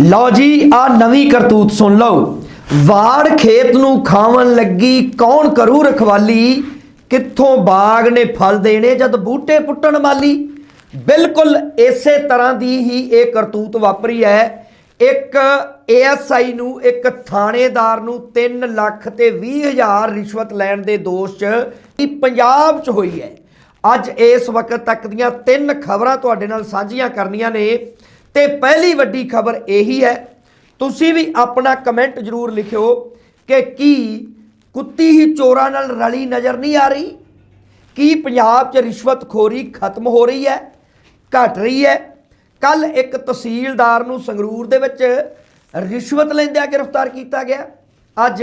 ਲਓ ਜੀ ਆ ਨਵੀਂ ਕਰਤੂਤ ਸੁਣ ਲਓ। ਵਾੜ ਖੇਤ ਨੂੰ ਖਾਵਣ ਲੱਗੀ ਕੌਣ ਕਰੂ ਰਖਵਾਲੀ? ਕਿੱਥੋਂ ਬਾਗ ਨੇ ਫਲ ਦੇਣੇ ਜਦ ਬੂਟੇ ਪੁੱਟਣ ਮਾਲੀ? ਬਿਲਕੁਲ ਇਸੇ ਤਰ੍ਹਾਂ ਦੀ ਹੀ ਇਹ ਕਰਤੂਤ ਵਾਪਰੀ ਹੈ। ਇੱਕ ਏਐਸਆਈ ਨੂੰ, ਇੱਕ ਥਾਣੇਦਾਰ ਨੂੰ 3 ਲੱਖ ਤੇ 20 ਹਜ਼ਾਰ ਰਿਸ਼ਵਤ ਲੈਣ ਦੇ ਦੋਸ਼ 'ਚ ਇਹ ਪੰਜਾਬ 'ਚ ਹੋਈ ਹੈ। ਅੱਜ ਇਸ ਵਕਤ ਤੱਕ ਦੀਆਂ ਤਿੰਨ ਖਬਰਾਂ ਤੁਹਾਡੇ ਨਾਲ ਸਾਂਝੀਆਂ ਕਰਨੀਆਂ ਨੇ। ਤੇ ਪਹਿਲੀ ਵੱਡੀ ਖਬਰ ਇਹੀ ਹੈ। ਤੁਸੀਂ ਵੀ ਆਪਣਾ ਕਮੈਂਟ ਜ਼ਰੂਰ ਲਿਖਿਓ ਕਿ ਕੀ ਕੁੱਤੀ ਹੀ ਚੋਰਾਂ ਨਾਲ ਰਲੀ ਨਜ਼ਰ ਨਹੀਂ ਆ ਰਹੀ? ਕੀ ਪੰਜਾਬ 'ਚ ਰਿਸ਼ਵਤਖੋਰੀ ਖਤਮ ਹੋ ਰਹੀ ਹੈ? ਘਟ ਰਹੀ ਹੈ। ਕੱਲ ਇੱਕ ਤਹਿਸੀਲਦਾਰ ਨੂੰ ਸੰਗਰੂਰ ਦੇ ਵਿੱਚ ਰਿਸ਼ਵਤ ਲੈਂਦਿਆਂ ਗ੍ਰਿਫਤਾਰ ਕੀਤਾ ਗਿਆ। ਅੱਜ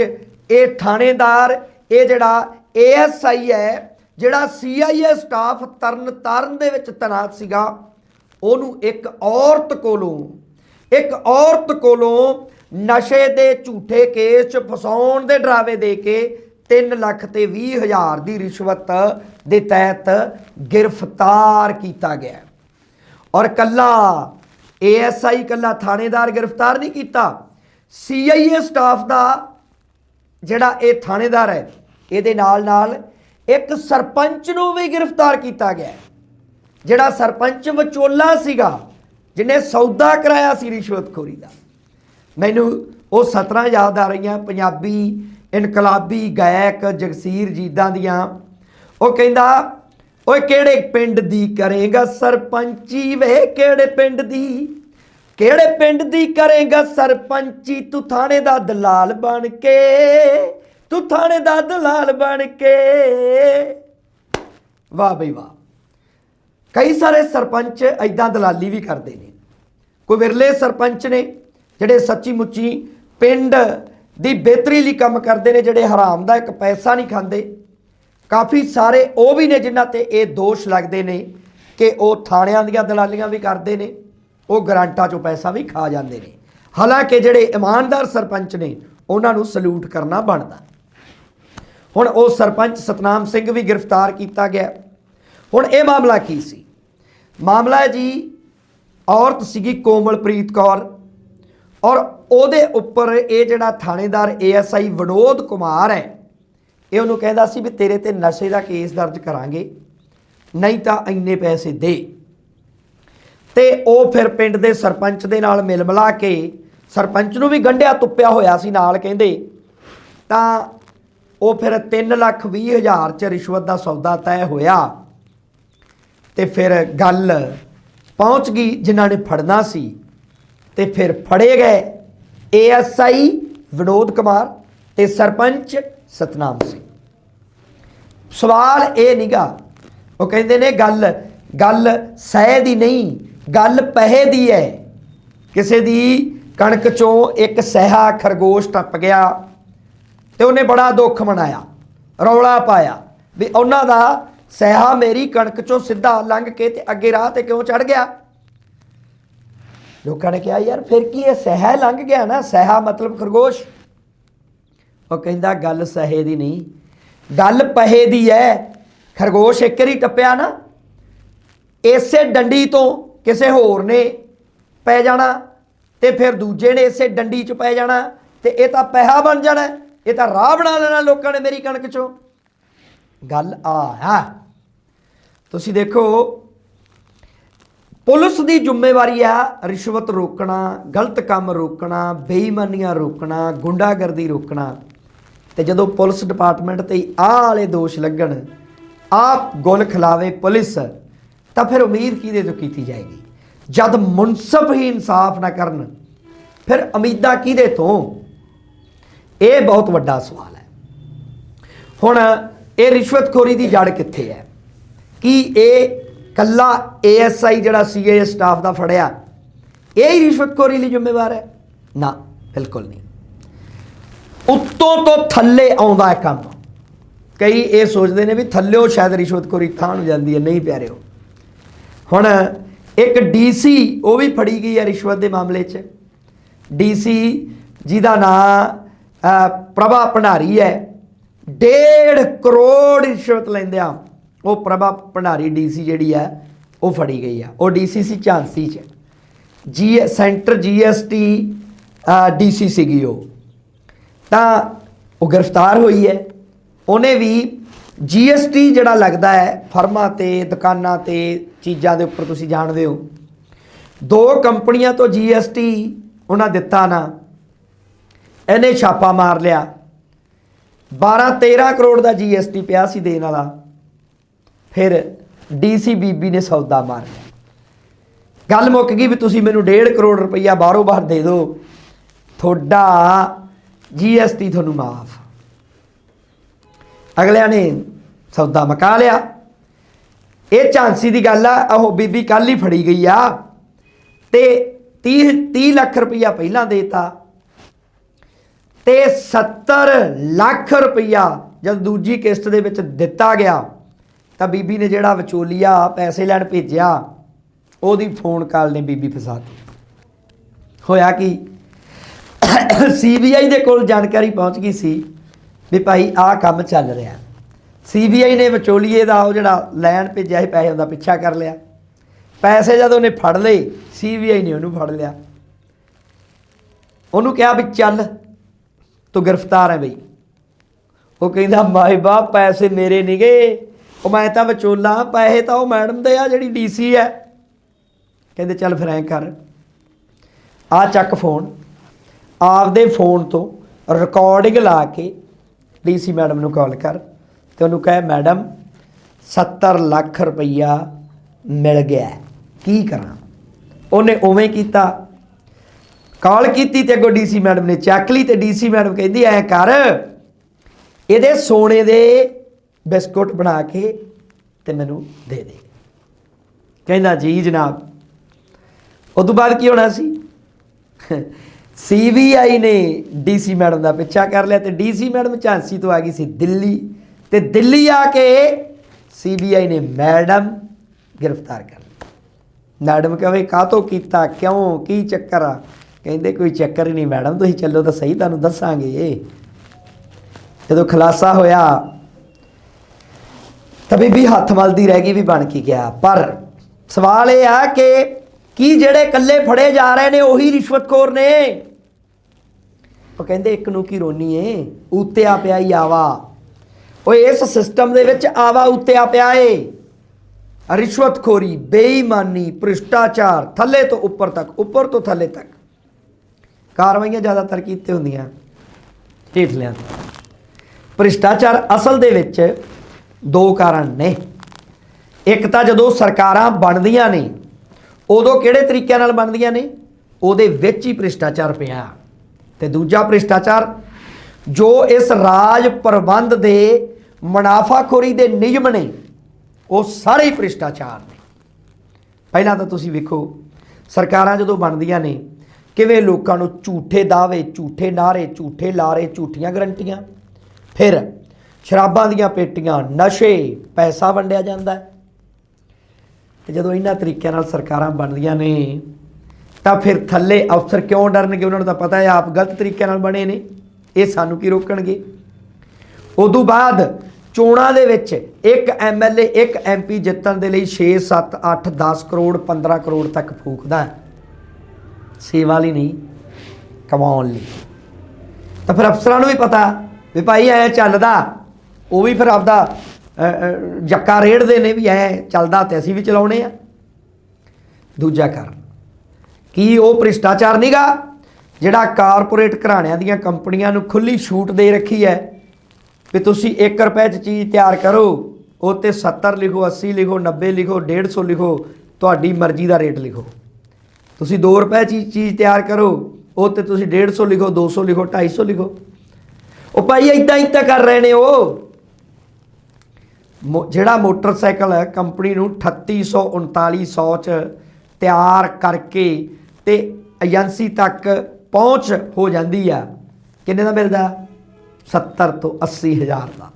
ਇਹ ਥਾਣੇਦਾਰ, ਇਹ ਜਿਹੜਾ ਏਐਸਆਈ ਹੈ, ਜਿਹੜਾ ਸੀਆਈਏ ਸਟਾਫ ਤਰਨ ਤਾਰਨ ਦੇ ਵਿੱਚ ਤੈਨਾਤ ਸੀਗਾ। ਉਹਨੂੰ ਇੱਕ ਔਰਤ ਕੋਲੋਂ, ਇੱਕ ਔਰਤ ਕੋਲੋਂ ਨਸ਼ੇ ਦੇ ਝੂਠੇ ਕੇਸ 'ਚ ਫਸਾਉਣ ਦੇ ਡਰਾਵੇ ਦੇ ਕੇ 3 ਲੱਖ ਤੇ 20 ਹਜ਼ਾਰ ਦੀ ਰਿਸ਼ਵਤ ਦੇ ਤਹਿਤ ਗ੍ਰਿਫਤਾਰ ਕੀਤਾ ਗਿਆ। ਔਰ ਕੱਲਾ ਏਐਸਆਈ ਕੱਲਾ ਥਾਣੇਦਾਰ ਗ੍ਰਿਫਤਾਰ ਨਹੀਂ ਕੀਤਾ। ਸੀਆਈਏ ਸਟਾਫ ਦਾ ਜਿਹੜਾ ਇਹ ਥਾਣੇਦਾਰ ਹੈ, ਇਹਦੇ ਨਾਲ ਨਾਲ ਇੱਕ ਸਰਪੰਚ ਨੂੰ ਵੀ ਗ੍ਰਿਫਤਾਰ ਕੀਤਾ ਗਿਆ। ਜਿਹੜਾ ਸਰਪੰਚ ਵਿਚੋਲਾ ਸੀਗਾ, ਜਿਹਨੇ ਸੌਦਾ ਕਰਾਇਆ ਸੀ ਰਿਸ਼ਵਤਖੋਰੀ ਦਾ। ਮੈਨੂੰ ਉਹ ਸਤਰਾਂ ਯਾਦ ਆ ਰਹੀਆਂ, ਪੰਜਾਬੀ, ਇਨਕਲਾਬੀ ਗਾਇਕ ਜਗਸੀਰ ਜੀਦਾਂ ਦੀਆਂ। ਉਹ ਕਹਿੰਦਾ, ਓਏ ਕਿਹੜੇ ਪਿੰਡ ਦੀ ਕਰੇਗਾ ਸਰਪੰਚੀ? ਵੇ ਕਿਹੜੇ ਪਿੰਡ ਦੀ, ਕਿਹੜੇ ਪਿੰਡ ਦੀ ਕਰੇਗਾ ਸਰਪੰਚੀ? ਤੂੰ ਥਾਣੇ ਦਾ ਦਲਾਲ ਬਣ ਕੇ, ਤੂੰ ਥਾਣੇ ਦਾ ਦਲਾਲ ਬਣ ਕੇ। ਵਾਹ ਬਈ ਵਾਹ। ਕਈ ਸਾਰੇ ਸਰਪੰਚ ਐਦਾਂ ਦਲਾਲੀ ਵੀ ਕਰਦੇ ਨੇ। ਕੋਈ ਵਿਰਲੇ ਸਰਪੰਚ ਨੇ, ਜਿਹੜੇ ਸੱਚੀ ਮੁੱਚੀ ਪਿੰਡ ਦੀ ਬਿਹਤਰੀ ਲਈ ਕੰਮ ਕਰਦੇ ਨੇ, ਜਿਹੜੇ ਹਰਾਮ ਦਾ ਇੱਕ ਪੈਸਾ ਨਹੀਂ ਖਾਂਦੇ। ਕਾਫੀ ਸਾਰੇ ਉਹ ਵੀ ਨੇ ਜਿਨ੍ਹਾਂ ਤੇ ਇਹ ਦੋਸ਼ ਲੱਗਦੇ ਨੇ ਕਿ ਉਹ ਥਾਣਿਆਂ ਦੀਆਂ ਦਲਾਲੀਆਂ ਵੀ ਕਰਦੇ ਨੇ, ਉਹ ਗਰਾਂਟਾਂ ਚੋਂ ਪੈਸਾ ਵੀ ਖਾ ਜਾਂਦੇ ਨੇ। ਹਾਲਾਂਕਿ ਜਿਹੜੇ ਇਮਾਨਦਾਰ ਸਰਪੰਚ ਨੇ, ਉਹਨਾਂ ਨੂੰ ਸਲੂਟ ਕਰਨਾ ਬਣਦਾ। ਹੁਣ ਉਹ ਸਰਪੰਚ ਸਤਨਾਮ ਸਿੰਘ ਵੀ ਗ੍ਰਿਫਤਾਰ ਕੀਤਾ ਗਿਆ। ਹੁਣ ਇਹ ਮਾਮਲਾ ਕੀ ਸੀ? ਮਾਮਲਾ ਹੈ ਜੀ, ਔਰਤ ਸੀਗੀ ਕੋਮਲਪ੍ਰੀਤ ਕੌਰ ਔਰ ਉਹਦੇ ਉੱਪਰ ਇਹ ਜਿਹੜਾ ਥਾਣੇਦਾਰ ਏਐਸਆਈ ਵਿਨੋਦ ਕੁਮਾਰ ਹੈ, ਇਹ ਉਹਨੂੰ ਕਹਿੰਦਾ ਸੀ ਵੀ ਤੇਰੇ ਤੇ ਨਸ਼ੇ ਦਾ ਕੇਸ ਦਰਜ ਕਰਾਂਗੇ, ਨਹੀਂ ਤਾਂ ਇੰਨੇ ਪੈਸੇ ਦੇ। ਤੇ ਉਹ ਫਿਰ ਪਿੰਡ ਦੇ ਸਰਪੰਚ ਦੇ ਨਾਲ ਮਿਲ ਮਿਲਾ ਕੇ ਸਰਪੰਚ ਨੂੰ ਵੀ ਗੰਢਿਆ ਤੁੱਪਿਆ ਹੋਇਆ ਸੀ ਨਾਲ ਕਹਿੰਦੇ, ਤਾਂ ਉਹ ਫਿਰ 3 ਲੱਖ 20 ਹਜ਼ਾਰ ਚ ਰਿਸ਼ਵਤ ਦਾ ਸੌਦਾ ਤੈਅ ਹੋਇਆ। ਤੇ ਫਿਰ ਗੱਲ ਪਹੁੰਚ ਗਈ ਜਿਨ੍ਹਾਂ ਨੇ ਫੜਨਾ ਸੀ ਤੇ ਫਿਰ ਫੜੇ ਗਏ ਏਐਸਆਈ ਵਿਨੋਦ ਕੁਮਾਰ ਤੇ ਸਰਪੰਚ ਸਤਨਾਮ ਸਿੰਘ। ਸਵਾਲ ਇਹ ਨਿਗਾ, ਉਹ ਕਹਿੰਦੇ ਨੇ ਗੱਲ ਗੱਲ ਸਹਿ ਦੀ ਨਹੀਂ, ਗੱਲ ਪਹਿ ਦੀ ਹੈ ਕਿਸੇ ਦੀ ਕਣਕ ਚੋਂ ਇੱਕ ਸਹਿਆ ਖਰਗੋਸ਼ ਟੱਪ ਗਿਆ ਤੇ ਉਹਨੇ ਬੜਾ ਦੁੱਖ ਮਨਾਇਆ, ਰੌਲਾ ਪਾਇਆ ਵੀ ਉਹਨਾਂ ਦਾ ਸਹਿਆ ਮੇਰੀ ਕਣਕ ਚੋਂ ਸਿੱਧਾ ਲੰਘ ਕੇ ਤੇ ਅੱਗੇ ਰਾਹ ਤੇ ਕਿਉਂ ਚੜ ਗਿਆ? ਲੋਕਾਂ ਨੇ ਕਿਹਾ, ਯਾਰ ਫਿਰ ਕੀ ਇਹ ਸਹਿ ਲੰਘ ਗਿਆ ਨਾ? ਸਹਿਆ ਮਤਲਬ ਖਰਗੋਸ਼। ਉਹ ਕਹਿੰਦਾ, ਗੱਲ ਸਹੇ ਦੀ ਨਹੀਂ। ਗੱਲ ਪਹੇ ਦੀ ਹੈ ਖਰਗੋਸ਼ ਇੱਕ ਵਾਰੀ ਟੱਪਿਆ ਨਾ, ਇਸੇ ਡੰਡੀ ਤੋਂ ਕਿਸੇ ਹੋਰ ਨੇ ਪੈ ਜਾਣਾ ਤੇ ਫਿਰ ਦੂਜੇ ਨੇ ਇਸੇ ਡੰਡੀ 'ਚ ਪੈ ਜਾਣਾ ਤੇ ਇਹ ਤਾਂ ਪੈਸਾ ਬਣ ਜਾਣਾ। ਇਹ ਤਾਂ ਰਾਹ ਬਣਾ ਲੈਣਾ ਲੋਕਾਂ ਨੇ ਮੇਰੀ ਕਣਕ 'ਚੋਂ। ਗੱਲ ਆ, ਹੈ। ਤੁਸੀਂ ਦੇਖੋ, ਪੁਲਿਸ ਦੀ ਜ਼ਿੰਮੇਵਾਰੀ ਆ ਰਿਸ਼ਵਤ ਰੋਕਣਾ, ਗਲਤ ਕੰਮ ਰੋਕਣਾ, ਬੇਈਮਾਨੀਆਂ ਰੋਕਣਾ, ਗੁੰਡਾਗਰਦੀ ਰੋਕਣਾ। ਤੇ ਜਦੋਂ ਪੁਲਿਸ ਡਿਪਾਰਟਮੈਂਟ ਤੇ ਆਹ ਵਾਲੇ ਦੋਸ਼ ਲੱਗਣ, ਆਪ ਗੁਲ ਖਿਲਾਵੇ ਪੁਲਿਸ, ਤਾਂ ਫਿਰ ਉਮੀਦ ਕਿਹਦੇ ਤੋਂ ਕੀਤੀ ਜਾਏਗੀ? ਜਦ ਮੁਨਸਫ ਹੀ ਇਨਸਾਫ ਨਾ ਕਰਨ, ਫਿਰ ਉਮੀਦਾਂ ਕਿਹਦੇ ਤੋਂ? ਇਹ ਬਹੁਤ ਵੱਡਾ ਸਵਾਲ ਹੈ। ਹੁਣ, ਇਹ ਰਿਸ਼ਵਤਖੋਰੀ ਦੀ ਜੜ ਕਿੱਥੇ ਹੈ? ਕੀ ਇਹ ਕੱਲਾ ਏਐਸਆਈ ਜਿਹੜਾ ਸੀਏ ਸਟਾਫ ਦਾ ਫੜਿਆ? ਇਹ ਹੀ ਰਿਸ਼ਵਤਖੋਰੀ ਲਈ ਜ਼ਿੰਮੇਵਾਰ ਹੈ? ਨਾ, ਬਿਲਕੁਲ ਨਹੀਂ। ਉੱਤੋਂ ਤੋਂ ਥੱਲੇ ਆਉਂਦਾ ਹੈ ਕੰਮ। ਕਈ ਇਹ ਸੋਚਦੇ ਨੇ ਵੀ ਥੱਲਿਓ ਸ਼ਾਇਦ ਰਿਸ਼ਵਤਖੋਰੀ ਥਾਂ ਨੂੰ ਜਾਂਦੀ ਹੈ। ਨਹੀਂ ਪਿਆਰਿਓ। ਹੁਣ ਇੱਕ ਡੀਸੀ ਉਹ ਵੀ ਫੜੀ ਗਈ ਹੈ ਰਿਸ਼ਵਤ ਦੇ ਮਾਮਲੇ 'ਚ। ਡੀਸੀ ਜਿਹਦਾ ਨਾਂ ਪ੍ਰਭਾ ਭੰਡਾਰੀ ਹੈ। 1.5 ਕਰੋੜ ਰਿਸ਼ਵਤ ਲੈਂਦਿਆਂ ਉਹ ਪ੍ਰਭਾ ਭੰਡਾਰੀ ਡੀਸੀ ਜਿਹੜੀ ਹੈ, ਉਹ ਫੜੀ ਗਈ ਆ ਉਹ ਡੀਸੀ ਸੀ ਝਾਂਸੀ 'ਚ। ਜੀ ਸੈਂਟਰ ਜੀਐਸਟੀ ਡੀਸੀ ਸੀਗੀ ਉਹ। ਤਾਂ ਉਹ ਗ੍ਰਿਫਤਾਰ ਹੋਈ ਹੈ। ਉਹਨੇ ਵੀ ਜੀਐਸਟੀ ਜਿਹੜਾ ਲੱਗਦਾ ਹੈ, ਫਰਮਾਂ ਤੇ, ਦੁਕਾਨਾਂ ਤੇ, ਚੀਜ਼ਾਂ ਦੇ ਉੱਪਰ ਤੁਸੀਂ ਜਾਣਦੇ ਹੋ। ਦੋ ਕੰਪਨੀਆਂ ਤੋਂ ਜੀਐਸਟੀ ਉਹਨਾਂ ਦਿੱਤਾ ਨਾ। ਇਹਨੇ ਛਾਪਾ ਮਾਰ ਲਿਆ। 12 13 ਕਰੋੜ ਦਾ ਜੀਐਸਟੀ ਪਿਆ ਸੀ ਦੇਣ ਵਾਲਾ। ਫਿਰ ਡੀਸੀ ਬੀਬੀ ਨੇ ਸੌਦਾ ਮਾਰ ਲਿਆ। ਗੱਲ ਮੁੱਕ ਗਈ ਵੀ ਤੁਸੀਂ ਮੈਨੂੰ 1.5 ਕਰੋੜ ਰੁਪਈਆ ਬਾਹਰੋਂ ਬਾਹਰ ਦੇ ਦਿਓ। ਤੁਹਾਡਾ ਜੀਐਸਟੀ ਤੁਹਾਨੂੰ ਮਾਫ। ਅਗਲਿਆਂ ਨੇ ਸੌਦਾ ਮਕਾ ਲਿਆ। ਇਹ ਝਾਂਸੀ ਦੀ ਗੱਲ ਆ ਉਹ ਬੀਬੀ ਕੱਲ ਹੀ ਫੜੀ ਗਈ ਆ। ਤੇ 30 30 ਲੱਖ ਰੁਪਈਆ ਪਹਿਲਾਂ ਦੇਤਾ। ਤੇ 70 ਲੱਖ ਰੁਪਈਆ ਜਦ ਦੂਜੀ ਕਿਸ਼ਤ ਦੇ ਵਿੱਚ ਦਿੱਤਾ ਗਿਆ। ਤਾਂ ਬੀਬੀ ਨੇ ਜਿਹੜਾ ਵਿਚੋਲੀਆ ਪੈਸੇ ਲੈਣ ਭੇਜਿਆ, ਉਹਦੀ ਫੋਨ ਕਾਲ ਨੇ ਬੀਬੀ ਫਸਾਤੀ ਹੋਇਆ ਕੀ? ਸੀਬੀਆਈ ਦੇ ਕੋਲ ਜਾਣਕਾਰੀ ਪਹੁੰਚ ਗਈ ਸੀ ਵੀ ਭਾਈ ਆਹ ਕੰਮ ਚੱਲ ਰਿਹਾ। ਸੀਬੀਆਈ ਨੇ ਵਿਚੋਲੀਏ ਦਾ ਉਹ ਜਿਹੜਾ ਲੈਣ ਭੇਜਿਆ ਸੀ ਪੈਸੇ ਉਹਦਾ ਪਿੱਛਾ ਕਰ ਲਿਆ। ਪੈਸੇ ਜਦ ਉਹਨੇ ਫੜ ਲਏ ਸੀਬੀਆਈ ਨੇ ਉਹਨੂੰ ਫੜ ਲਿਆ। ਉਹਨੂੰ ਕਿਹਾ ਵੀ ਚੱਲ, ਤੂੰ ਗ੍ਰਿਫਤਾਰ ਹੈ ਬਈ। ਉਹ ਕਹਿੰਦਾ ਮਾਈ ਬਾਪ, ਪੈਸੇ ਮੇਰੇ ਨਿਗੇ। ਉਹ ਮੈਂ ਤਾਂ ਵਿਚੋਲਾ, ਪੈਸੇ ਤਾਂ ਉਹ ਮੈਡਮ ਦੇ ਆ, ਜਿਹੜੀ ਡੀਸੀ ਹੈ। ਕਹਿੰਦੇ, ਚੱਲ ਫਿਰ ਐਂ ਕਰ। ਆ ਚੱਕ ਫੋਨ। ਆਪਦੇ ਫੋਨ ਤੋਂ ਰਿਕਾਰਡਿੰਗ ਲਾ ਕੇ ਡੀਸੀ ਮੈਡਮ ਨੂੰ ਕਾਲ ਕਰ ਤੇ ਉਹਨੂੰ ਕਹੇ, ਮੈਡਮ 70 ਲੱਖ ਰੁਪਈਆ ਮਿਲ ਗਿਆ। ਕੀ ਕਰਾਂ? ਉਹਨੇ ਉਵੇਂ ਕੀਤਾ। ਕਾਲ ਕੀਤੀ ਤੇ ਅੱਗੋਂ ਡੀਸੀ ਮੈਡਮ ਨੇ ਚੱਕ ਲਈ ਤੇ ਡੀਸੀ ਮੈਡਮ ਕਹਿੰਦੀ, ਐ ਕਰ, ਇਹਦੇ ਸੋਨੇ ਦੇ ਬਿਸਕੁਟ ਬਣਾ ਕੇ ਤੇ ਮੈਨੂੰ ਦੇ ਦੇ। ਕਹਿੰਦਾ, ਜੀ ਜਨਾਬ, ਉਦੋਂ ਬਾਅਦ ਕੀ ਹੋਣਾ ਸੀ? ਸੀਬੀਆਈ ਨੇ ਡੀਸੀ ਮੈਡਮ ਦਾ ਪਿੱਛਾ ਕਰ ਲਿਆ ਤੇ ਡੀਸੀ ਮੈਡਮ ਝਾਂਸੀ ਤੋਂ ਆ ਗਈ ਸੀ ਦਿੱਲੀ ਤੇ ਦਿੱਲੀ ਆ ਕੇ ਸੀਬੀਆਈ ਨੇ ਮੈਡਮ ਗ੍ਰਿਫਤਾਰ ਕਰ ਲਈ ਮੈਡਮ ਕਹੇ ਕਾਤੋਂ ਕੀਤਾ? ਕਿਉਂ? ਕੀ ਚੱਕਰ ਆ? ਕਹਿੰਦੇ, ਕੋਈ ਚੱਕਰ ਹੀ ਨਹੀਂ, ਮੈਡਮ, ਤੁਸੀਂ ਚੱਲੋ ਤਾਂ ਸਹੀ, ਤੁਹਾਨੂੰ ਦੱਸਾਂਗੇ। ਜਦੋਂ ਖੁਲਾਸਾ ਹੋਇਆ ਤਾਂ ਬੀਬੀ ਹੱਥ ਮਲਦੀ ਰਹਿ ਗਈ ਵੀ ਬਣ ਕੀ ਗਿਆ। ਪਰ ਸਵਾਲ ਇਹ ਆ ਕਿ ਕੀ ਜਿਹੜੇ ਇਕੱਲੇ ਫੜੇ ਜਾ ਰਹੇ ਨੇ ਉਹੀ ਰਿਸ਼ਵਤਖੋਰ ਨੇ? ਉਹ ਕਹਿੰਦੇ ਇੱਕ ਨੂੰ ਕੀ ਰੋਨੀ ਏ? ਉੱਤਿਆ ਪਿਆ ਹੀ ਆਵਾ। ਓਏ ਇਸ ਸਿਸਟਮ ਦੇ ਵਿੱਚ ਆਵਾ ਉੱਤਿਆ ਪਿਆ ਏ ਰਿਸ਼ਵਤਖੋਰੀ ਬੇਈਮਾਨੀ, ਭ੍ਰਿਸ਼ਟਾਚਾਰ, ਥੱਲੇ ਤੋਂ ਉੱਪਰ ਤੱਕ, ਉੱਪਰ ਤੋਂ ਥੱਲੇ ਤੱਕ। ਕਾਰਵਾਈਆਂ ਜ਼ਿਆਦਾਤਰ ਕੀਤੇ ਹੁੰਦੀਆਂ। ਹੇਠਲਿਆਂ ਤੋਂ ਭ੍ਰਿਸ਼ਟਾਚਾਰ ਅਸਲ ਦੇ ਵਿੱਚ ਦੋ ਕਾਰਨ ਨੇ। ਇੱਕ ਤਾਂ ਜਦੋਂ ਸਰਕਾਰਾਂ ਬਣਦੀਆਂ ਨੇ, ਉਦੋਂ ਕਿਹੜੇ ਤਰੀਕਿਆਂ ਨਾਲ ਬਣਦੀਆਂ ਨੇ? ਉਹਦੇ ਵਿੱਚ ਹੀ ਭ੍ਰਿਸ਼ਟਾਚਾਰ ਪਿਆ। ਤੇ ਦੂਜਾ ਭ੍ਰਿਸ਼ਟਾਚਾਰ, ਜੋ ਇਸ ਰਾਜ ਪ੍ਰਬੰਧ ਦੇ ਮੁਨਾਫਾਖੋਰੀ ਦੇ ਨਿਯਮ ਨੇ, ਉਹ ਸਾਰੇ ਹੀ ਭ੍ਰਿਸ਼ਟਾਚਾਰ ਨੇ। ਪਹਿਲਾਂ ਤਾਂ ਤੁਸੀਂ ਵੇਖੋ, ਸਰਕਾਰਾਂ ਜਦੋਂ ਬਣਦੀਆਂ ਨੇ, ਕਿਵੇਂ ਲੋਕਾਂ ਨੂੰ ਝੂਠੇ ਦਾਅਵੇ, ਝੂਠੇ ਨਾਰੇ ਝੂਠੇ ਲਾਰੇ, ਝੂਠੀਆਂ ਗਰੰਟੀਆਂ। ਫਿਰ ਸ਼ਰਾਬਾਂ ਦੀਆਂ ਪੇਟੀਆਂ, ਨਸ਼ੇ, ਪੈਸਾ ਵੰਡਿਆ ਜਾਂਦਾ ਹੈ। ਤੇ ਜਦੋਂ ਇਹਨਾਂ ਤਰੀਕਿਆਂ ਨਾਲ ਸਰਕਾਰਾਂ ਬਣਦੀਆਂ ਨੇ, ਤਾਂ ਫਿਰ ਥੱਲੇ ਅਫਸਰ ਕਿਉਂ ਡਰਨਗੇ? ਉਹਨਾਂ ਨੂੰ ਤਾਂ ਪਤਾ ਹੈ, ਆਪ ਗਲਤ ਤਰੀਕਿਆਂ ਨਾਲ ਬਣੇ ਨੇ। ਇਹ ਸਾਨੂੰ ਕੀ ਰੋਕਣਗੇ? ਉਦੋਂ ਬਾਅਦ ਚੋਣਾਂ ਦੇ ਵਿੱਚ ਇੱਕ ਐਮਐਲਏ ਇੱਕ ਐਮਪੀ ਜਿੱਤਣ ਦੇ ਲਈ 6 7 8 10 ਕਰੋੜ 15 ਕਰੋੜ ਤੱਕ ਫੂਕਦਾ ਸੇਵਾ ਲਈ ਨਹੀਂ, ਕਮਾਉਣ ਲਈ। ਤਾਂ ਫਿਰ ਅਫਸਰਾਂ ਨੂੰ ਵੀ ਪਤਾ ਵੀ ਭਾਈ ਐ ਚੱਲਦਾ। ਉਹ ਵੀ ਫਿਰ ਆਪਦਾ ਜੱਕਾ ਰੇੜਦੇ ਨੇ ਵੀ ਐ ਚੱਲਦਾ ਤੇ ਅਸੀਂ ਵੀ ਚਲਾਉਣੇ ਆ। ਦੂਜਾ ਕਾਰਨ, ਕੀ ਉਹ ਭ੍ਰਿਸ਼ਟਾਚਾਰ ਨਹੀਂਗਾ ਜਿਹੜਾ ਕਾਰਪੋਰੇਟ ਘਰਾਣਿਆਂ ਦੀਆਂ ਕੰਪਨੀਆਂ ਨੂੰ ਖੁੱਲੀ ਛੂਟ ਦੇ ਰੱਖੀ ਹੈ ਵੀ ਤੁਸੀਂ 1 ਰੁਪਏ 'ਚ ਚੀਜ਼ ਤਿਆਰ ਕਰੋ, ਉਹ ਤੇ 70 ਲਿਖੋ 80 ਲਿਖੋ 90 ਲਿਖੋ 150 ਲਿਖੋ, ਤੁਹਾਡੀ ਮਰਜ਼ੀ ਦਾ ਰੇਟ ਲਿਖੋ। ਤੁਸੀਂ 2 ਰੁਪਏ 'ਚ ਚੀਜ਼- ਤਿਆਰ ਕਰੋ, ਉਹ ਤੇ ਤੁਸੀਂ 150 ਲਿਖੋ 200 ਲਿਖੋ 250 ਲਿਖੋ। ਉਹ ਭਾਈ ਇਦਾਂ ਹੀ ਤਾਂ ਕਰ ਰਹੇ ਨੇ ਉਹ। ਜਿਹੜਾ ਮੋਟਰਸਾਈਕਲ ਕੰਪਨੀ ਨੂੰ 3800 3900 ਚ ਤਿਆਰ ਕਰਕੇ ਤੇ ਏਜੰਸੀ ਤੱਕ ਪਹੁੰਚ ਹੋ ਜਾਂਦੀ ਆ, ਕਿੰਨੇ ਦਾ ਮਿਲਦਾ? 70 ਤੋਂ 80 ਹਜ਼ਾਰ ਦਾ।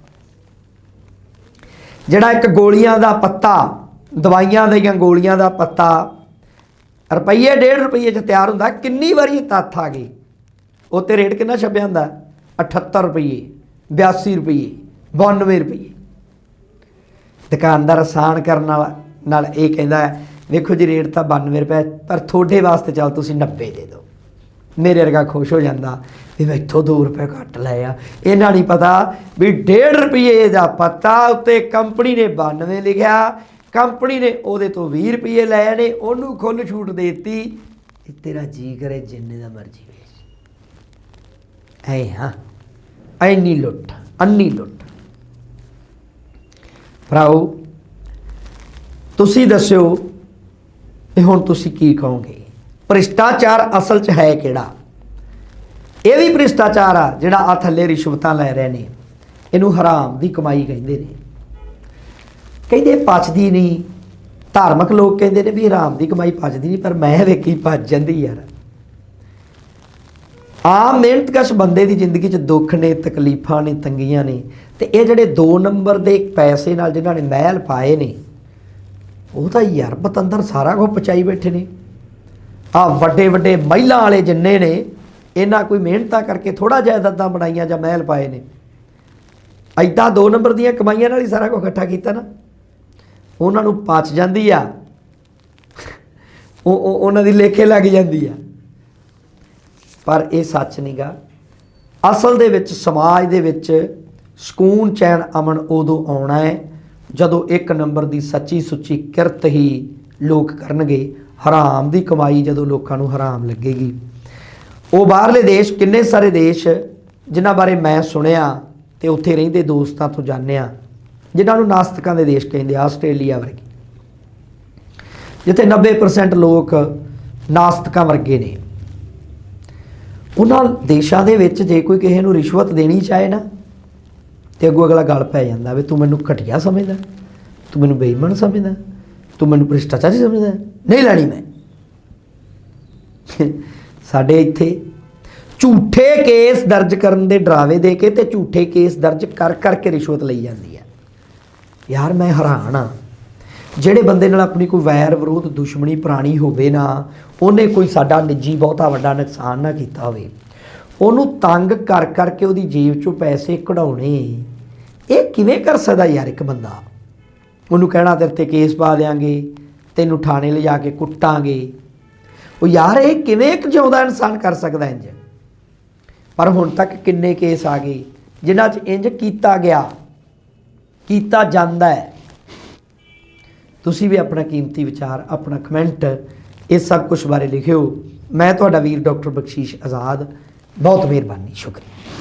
ਜਿਹੜਾ ਇੱਕ ਗੋਲੀਆਂ ਦਾ ਪੱਤਾ, ਦਵਾਈਆਂ ਦੀਆਂ ਗੋਲੀਆਂ ਦਾ ਪੱਤਾ, ਰੁਪਈਏ 1.5 ਰੁਪਈਏ ਚ ਤਿਆਰ ਹੁੰਦਾ, ਕਿੰਨੀ ਵਾਰੀ ਤੱਥ ਆ ਗਈ? ਉਹ ਤੇ ਰੇਟ ਕਿੰਨਾ ਛਪਿਆ ਹੁੰਦਾ? 78 ਰੁਪਈਏ 82 ਰੁਪਈਏ 92 ਰੁਪਈਏ। ਦੁਕਾਨਦਾਰ ਆਸਾਨ ਕਰਨ ਨਾਲ ਨਾਲ ਇਹ ਕਹਿੰਦਾ ਵੇਖੋ ਜੀ, ਰੇਟ ਤਾਂ 92 ਰੁਪਏ ਪਰ ਤੁਹਾਡੇ ਵਾਸਤੇ ਚੱਲ ਤੁਸੀਂ 90 ਦੇ ਦਿਓ। ਮੇਰੇ ਵਰਗਾ ਖੁਸ਼ ਹੋ ਜਾਂਦਾ ਵੀ ਮੈਥੋਂ 2 ਰੁਪਏ ਘੱਟ ਲਏ ਆ। ਇਹਨਾਂ ਨਹੀਂ ਪਤਾ ਵੀ 1.5 ਰੁਪਏ ਦਾ ਪਤਾ ਉੱਤੇ ਕੰਪਨੀ ਨੇ 92 ਲਿਖਿਆ। ਕੰਪਨੀ ਨੇ ਉਹਦੇ ਤੋਂ 20 ਰੁਪਏ ਲਏ ਨੇ, ਉਹਨੂੰ ਖੁੱਲ ਛੂਟ ਦੇਤੀ। ਇਹ ਤੇਰਾ ਜੀ ਕਰੇ ਜਿੰਨੇ ਦਾ ਮਰਜ਼ੀ ਵੇਚ। ਐ ਹਾਂ, ਐਨੀ ਲੁੱਟ, ਅੰਨੀ ਲੁੱਟ। ਭਰਾਓ, ਤੁਸੀਂ ਦੱਸਿਓ ਇਹ ਹੁਣ ਤੁਸੀਂ ਕੀ ਕਹੋਗੇ? ਭ੍ਰਿਸ਼ਟਾਚਾਰ ਅਸਲ 'ਚ ਹੈ ਕਿਹੜਾ? ਇਹ ਵੀ ਭ੍ਰਿਸ਼ਟਾਚਾਰ ਆ ਜਿਹੜਾ ਆ ਥੱਲੇ ਰਿਸ਼ਵਤਾਂ ਲੈ ਰਹੇ ਨੇ। ਇਹਨੂੰ ਹਰਾਮ ਦੀ ਕਮਾਈ ਕਹਿੰਦੇ ਨੇ। ਕਹਿੰਦੇ ਪਚਦੀ ਨਹੀਂ। ਧਾਰਮਿਕ ਲੋਕ ਕਹਿੰਦੇ ਨੇ ਵੀ ਹਰਾਮ ਦੀ ਕਮਾਈ ਪਚਦੀ ਨਹੀਂ, ਪਰ ਮੈਂ ਵੇਖੀ ਪਚ ਜਾਂਦੀ ਯਾਰ। ਆਮ ਮਿਹਨਤਕਸ਼ ਬੰਦੇ ਦੀ ਜ਼ਿੰਦਗੀ 'ਚ ਦੁੱਖ ਨੇ, ਤਕਲੀਫਾਂ ਨੇ, ਤੰਗੀਆਂ ਨੇ, ਤੇ ਇਹ ਜਿਹੜੇ 2 ਨੰਬਰ ਦੇ ਪੈਸੇ ਨਾਲ ਜਿਨ੍ਹਾਂ ਨੇ ਮਹਿਲ ਪਾਏ ਨੇ, ਉਹ ਤਾਂ ਯਾਰ ਪਤੰਦਰ ਸਾਰਾ ਕੁਝ ਪਚਾਈ ਬੈਠੇ ਨੇ। ਆ ਵੱਡੇ ਵੱਡੇ ਮਹਿਲਾਂ ਵਾਲੇ ਜਿੰਨੇ ਨੇ, ਇਹਨਾਂ ਕੋਈ ਮਿਹਨਤਾਂ ਕਰਕੇ ਥੋੜਾ ਜਾਇਦਾਦਾਂ ਬਣਾਈਆਂ ਜਾਂ ਮਹਿਲ ਪਾਏ ਨੇ। ਐਦਾਂ 2 ਨੰਬਰ ਦੀਆਂ ਕਮਾਈਆਂ ਨਾਲ ਹੀ ਸਾਰਾ ਕੁਝ ਇਕੱਠਾ ਕੀਤਾ ਨਾ। ਉਹਨਾਂ ਨੂੰ ਪਚ ਜਾਂਦੀ ਆ। ਉਹ- ਉਹਨਾਂ ਦੀ ਲੇਖੇ ਲੱਗ ਜਾਂਦੀ ਆ। ਪਰ ਇਹ ਸੱਚ ਨਹੀਂਗਾ ਅਸਲ ਦੇ ਵਿੱਚ, ਸਮਾਜ ਦੇ ਵਿੱਚ ਸਕੂਨ ਚੈਨ ਅਮਨ ਉਦੋਂ ਆਉਣਾ ਹੈ ਜਦੋਂ ਇੱਕ ਨੰਬਰ ਦੀ ਸੱਚੀ ਸੁੱਚੀ ਕਿਰਤ ਹੀ ਲੋਕ ਕਰਨਗੇ। ਹਰਾਮ ਦੀ ਕਮਾਈ ਜਦੋਂ ਲੋਕਾਂ ਨੂੰ ਹਰਾਮ ਲੱਗੇਗੀ। ਉਹ ਬਾਹਰਲੇ ਦੇਸ਼, ਕਿੰਨੇ ਸਾਰੇ ਦੇਸ਼ ਜਿਨ੍ਹਾਂ ਬਾਰੇ ਮੈਂ ਸੁਣਿਆ ਤੇ ਉੱਥੇ ਰਹਿੰਦੇ ਦੋਸਤਾਂ ਤੋਂ ਜਾਣਿਆ, ਜਿਨ੍ਹਾਂ ਨੂੰ ਨਾਸਤਕਾਂ ਦੇ ਦੇਸ਼ ਕਹਿੰਦੇ ਆ, ਆਸਟ੍ਰੇਲੀਆ ਵਰਗੇ। ਜਿੱਥੇ 90% ਲੋਕ ਨਾਸਤਕਾਂ ਵਰਗੇ ਨੇ। ਉਹਨਾਂ ਦੇਸ਼ਾਂ ਦੇ ਵਿੱਚ ਜੇ ਕੋਈ ਕਿਸੇ ਨੂੰ ਰਿਸ਼ਵਤ ਦੇਣੀ ਚਾਹੇ ਨਾ, ਤੇ ਅੱਗੋਂ ਅਗਲਾ ਗੱਲ ਪੈ ਜਾਂਦਾ ਵੀ ਤੂੰ ਮੈਨੂੰ ਘਟੀਆ ਸਮਝਦਾ, ਤੂੰ ਮੈਨੂੰ ਬੇਈਮਾਨ ਸਮਝਦਾ, ਤੂੰ ਮੈਨੂੰ ਭ੍ਰਿਸ਼ਟਾਚਾਰੀ ਸਮਝਦਾ, ਨਹੀਂ ਲੈਣੀ ਮੈਂ। ਸਾਡੇ ਇੱਥੇ ਝੂਠੇ ਕੇਸ ਦਰਜ ਕਰਨ ਦੇ ਡਰਾਵੇ ਦੇ ਕੇ ਤੇ ਝੂਠੇ ਕੇਸ ਦਰਜ ਕਰ ਕਰਕੇ ਰਿਸ਼ਵਤ ਲਈ ਜਾਂਦੀ ਹੈ। ਯਾਰ ਮੈਂ ਹੈਰਾਨ ਆ। ਜਿਹੜੇ ਬੰਦੇ ਨਾਲ ਆਪਣੀ ਕੋਈ ਵੈਰ ਵਿਰੋਧ, ਦੁਸ਼ਮਣੀ, ਪੁਰਾਣੀ ਹੋਵੇ ਨਾ, ਉਹਨੇ ਕੋਈ ਸਾਡਾ ਨਿੱਜੀ ਬਹੁਤਾ ਵੱਡਾ ਨੁਕਸਾਨ ਨਾ ਕੀਤਾ ਹੋਵੇ। ਉਹਨੂੰ ਤੰਗ ਕਰ ਕਰਕੇ ਉਹਦੀ ਜੇਬ ਚੋਂ ਪੈਸੇ ਕਢਾਉਣੇ, ਇਹ ਕਿਵੇਂ ਕਰ ਸਕਦਾ ਯਾਰ ਇੱਕ ਬੰਦਾ? ਉਹਨੂੰ ਕਹਿਣਾ ਤੇਰੇ ਤੇ ਕੇਸ ਪਾ ਦੇਾਂਗੇ ਤੈਨੂੰ ਥਾਣੇ ਲਿਜਾ ਕੇ ਕੁੱਟਾਂਗੇ। ਉਹ ਯਾਰ ਇਹ ਕਿਵੇਂ ਇੱਕ ਜਿਉਂਦਾ ਇਨਸਾਨ ਕਰ ਸਕਦਾ ਇੰਜ? ਪਰ ਹੁਣ ਤੱਕ ਕਿੰਨੇ ਕੇਸ ਆ ਗਏ, ਜਿਨ੍ਹਾਂ 'ਚ ਇੰਜ ਕੀਤਾ ਗਿਆ, ਕੀਤਾ ਜਾਂਦਾ ਹੈ। ਤੁਸੀਂ ਵੀ ਆਪਣਾ ਕੀਮਤੀ ਵਿਚਾਰ, ਆਪਣਾ ਕਮੈਂਟ ਇਸ ਸਭ ਕੁਝ ਬਾਰੇ ਲਿਖਿਓ। ਮੈਂ ਤੁਹਾਡਾ ਵੀਰ ਡਾਕਟਰ ਬਖਸ਼ੀਸ਼ ਆਜ਼ਾਦ। ਬਹੁਤ ਮਿਹਰਬਾਨੀ, ਸ਼ੁਕਰੀਆ।